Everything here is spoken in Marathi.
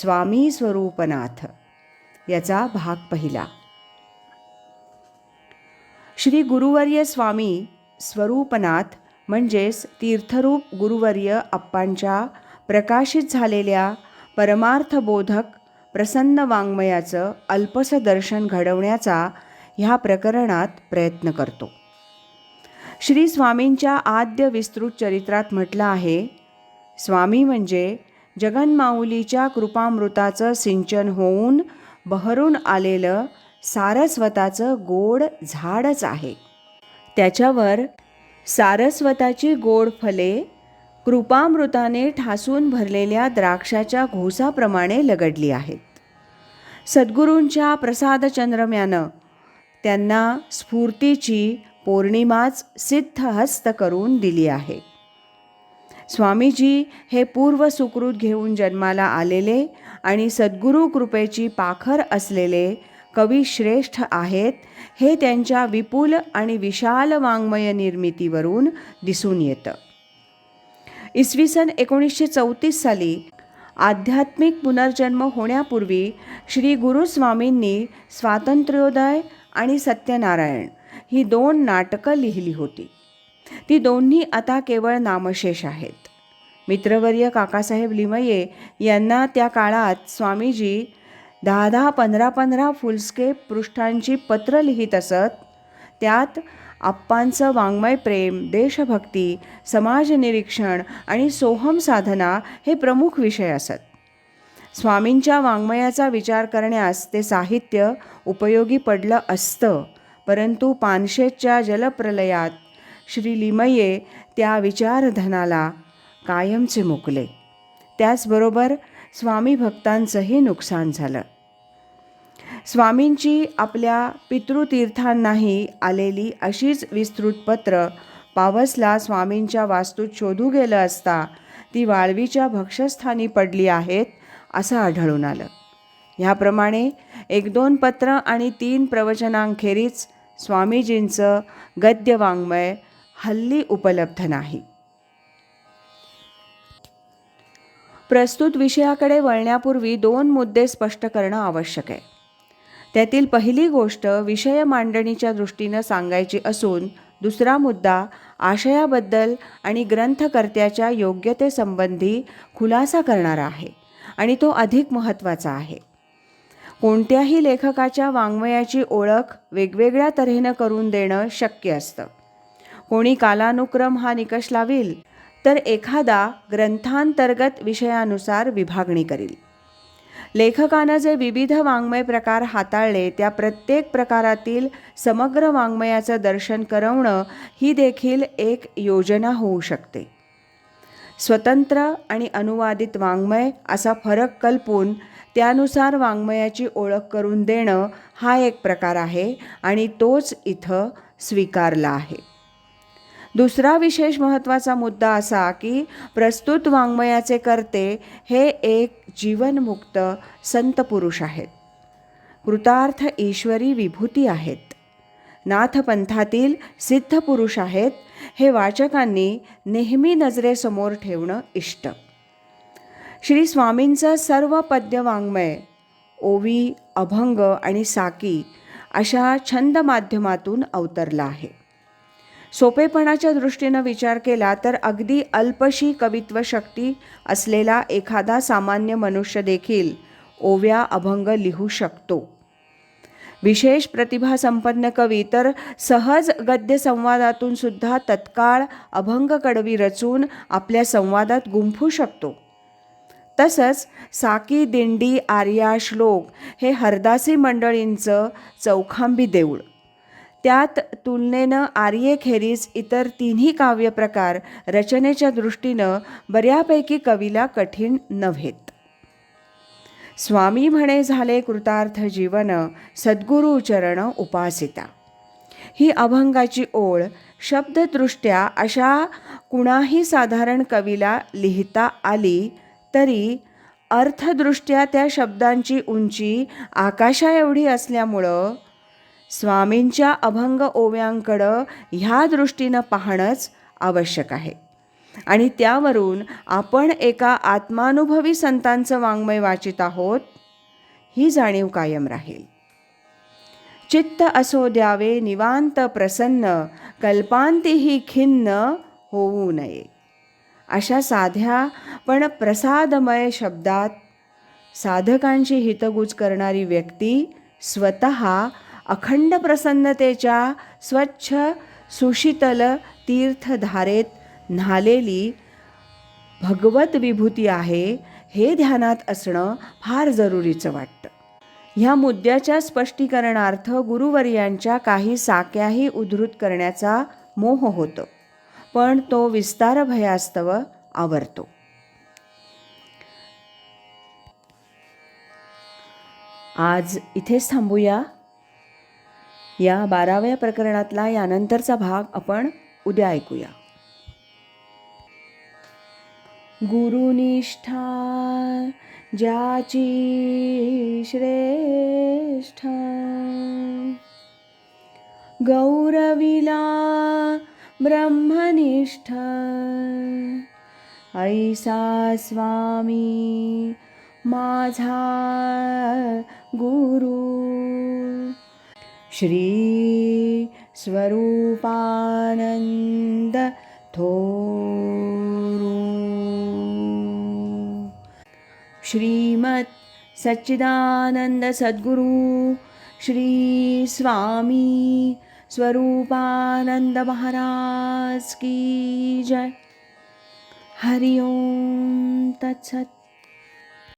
स्वामी स्वरूपनाथ. याचा भाग पहिला. श्री गुरुवर्य स्वामी स्वरूपनाथ म्हणजेच तीर्थरूप गुरुवर्य अप्पांच्या प्रकाशित झालेल्या परमार्थबोधक प्रसन्न वाङ्मयाचं अल्पसं दर्शन घडवण्याचा ह्या प्रकरणात प्रयत्न करतो. श्री स्वामींच्या आद्य विस्तृत चरित्रात म्हटलं आहे स्वामी म्हणजे जगन्माऊलीच्या कृपामृताचं सिंचन होऊन बहरून आलेलं सारस्वताचं गोड झाडच आहे. त्याच्यावर सारस्वताची गोड फले कृपामृताने ठासून भरलेल्या द्राक्षाच्या घोसाप्रमाणे लगडली आहेत. सद्गुरूंच्या प्रसादचंद्रम्यानं त्यांना स्फूर्तीची पौर्णिमाच सिद्धहस्त करून दिली आहे. स्वामीजी हे पूर्व सुकृत घेऊन जन्माला आलेले आणि सद्गुरू कृपेची पाखर असलेले कवी श्रेष्ठ आहेत हे त्यांच्या विपुल आणि विशाल वाङ्मय निर्मितीवरून दिसून येतं. इसवी सन एकोणीसशे चौतीस साली आध्यात्मिक पुनर्जन्म होण्यापूर्वी श्री गुरुस्वामींनी स्वातंत्र्योदय आणि सत्यनारायण ही दोन नाटकं लिहिली होती. ती दोन्ही आता केवळ नामशेष आहेत. मित्रवर्य काकासाहेब लिमये यांना त्या काळात स्वामीजी दहा दहा पंधरा पंधरा फुलस्केप पृष्ठांची पत्र लिहित असत त्यात आप्पांचं वाङ्मय प्रेम देशभक्ती समाजनिरीक्षण आणि सोहम साधना हे प्रमुख विषय असत. स्वामींच्या वाङ्मयाचा विचार करण्यास ते साहित्य उपयोगी पडलं असतं परंतु पानशेतच्या जलप्रलयात श्री लिमये त्या विचारधनाला कायमचे मुकले. त्याचबरोबर स्वामी भक्तांचंही नुकसान झालं. स्वामींची आपल्या पितृतीर्थांनाही आलेली अशीच विस्तृत पत्र पावसला स्वामींच्या वास्तूत शोधू गेलं असता ती वाळवीच्या भक्षस्थानी पडली आहेत असं आढळून आलं. ह्याप्रमाणे एक दोन पत्र आणि तीन प्रवचनांखेरीज स्वामीजींचं गद्य वाङ्मय हल्ली उपलब्ध नाही. प्रस्तुत विषयाकडे वळण्यापूर्वी दोन मुद्दे स्पष्ट करणं आवश्यक आहे. त्यातील पहिली गोष्ट विषय मांडणीच्या दृष्टीनं सांगायची असून दुसरा मुद्दा आशयाबद्दल आणि ग्रंथकर्त्याच्या योग्यतेसंबंधी खुलासा करणारा आहे आणि तो अधिक महत्त्वाचा आहे. कोणत्याही लेखकाच्या वाङ्मयाची ओळख वेगवेगळ्या तऱ्हेनं करून देणं शक्य असतं. कोणी कालानुक्रम हा निकष लावील तर एखादा ग्रंथांतर्गत विषयानुसार विभागणी करील. लेखकानं जे विविध वाङ्मय प्रकार हाताळले त्या प्रत्येक प्रकारातील समग्र वाङ्मयाचं दर्शन करवणं ही देखील एक योजना होऊ शकते. स्वतंत्र आणि अनुवादित वाङ्मय असा फरक कल्पून त्यानुसार वाङ्मयाची ओळख करून देणं हा एक प्रकार आहे आणि तोच इथं स्वीकारला आहे. दुसरा विशेष महत्त्वाचा मुद्दा असा की प्रस्तुत वाङ्मयाचे कर्ते हे एक जीवनमुक्त संत पुरुष आहेत. कृतार्थ ईश्वरी विभूती आहेत. नाथपंथातील सिद्ध पुरुष आहेत हे वाचकांनी नेहमी नजरेसमोर ठेवणं इष्ट. श्री स्वामींचं सर्व पद्य वाङ्मय ओवी अभंग आणि साकी अशा छंद माध्यमातून अवतरला आहे. सोपेपणाच्या दृष्टीनं विचार केला तर अगदी अल्पशी कवित्व शक्ती असलेला एखादा सामान्य मनुष्य देखील ओव्या अभंग लिहू शकतो. विशेष प्रतिभासंपन्न कवी तर सहज गद्य संवादातून सुद्धा तत्काळ अभंग कडवी रचून आपल्या संवादात गुंफू शकतो. तसंच साकी दिंडी आर्या श्लोक हे हरदासी मंडळींचं चौखांबी देऊळ. त्यात तुलनेनं आर्येखेरीज इतर तिन्ही काव्यप्रकार रचनेच्या दृष्टीनं बऱ्यापैकी कवीला कठीण नव्हेत. स्वामी म्हणे झाले कृतार्थ जीवन सद्गुरू चरण उपासिता. ही अभंगाची ओळ शब्ददृष्ट्या अशा कुणाही साधारण कवीला लिहिता आली तरी अर्थदृष्ट्या त्या शब्दांची उंची आकाशाएवढी असल्यामुळं स्वामींच्या अभंग ओव्यांकडं ह्या दृष्टीनं पाहणंच आवश्यक आहे. आणि त्यावरून आपण एका आत्मानुभवी संतांचं वाङ्मय वाचित आहोत ही जाणीव कायम राहील. चित्त असो द्यावे निवांत प्रसन्न कल्पांतीही खिन्न होऊ नये. अशा साध्या पण प्रसादमय शब्दात साधकांची हितगुज करणारी व्यक्ती स्वतः अखंड प्रसन्नतेच्या स्वच्छ सुशीतल तीर्थधारेत न्हालेली भगवत विभूती आहे हे ध्यानात असणं फार जरुरीचं वाटतं. ह्या मुद्द्याच्या स्पष्टीकरणार्थ गुरुवर्यांच्या काही साक्याही उद्धृत करण्याचा मोह होतो पण तो विस्तार भयास्तव आवरतो. आज इथेच थांबूया. या बाराव्या प्रकरणातला यानंतरचा भाग आपण उद्या ऐकूया. गुरुनिष्ठा ज्याची श्रेष्ठ. गौरविला ब्रह्मनिष्ठ. ऐसा स्वामी माझा गुरु. श्रीस्वरूपानन्दोरु श्रीमत् सच्चिदानन्दसद्गुरु श्रीस्वामी स्वरूपानन्द महाराज की जय। हरि ओं तत्सत्।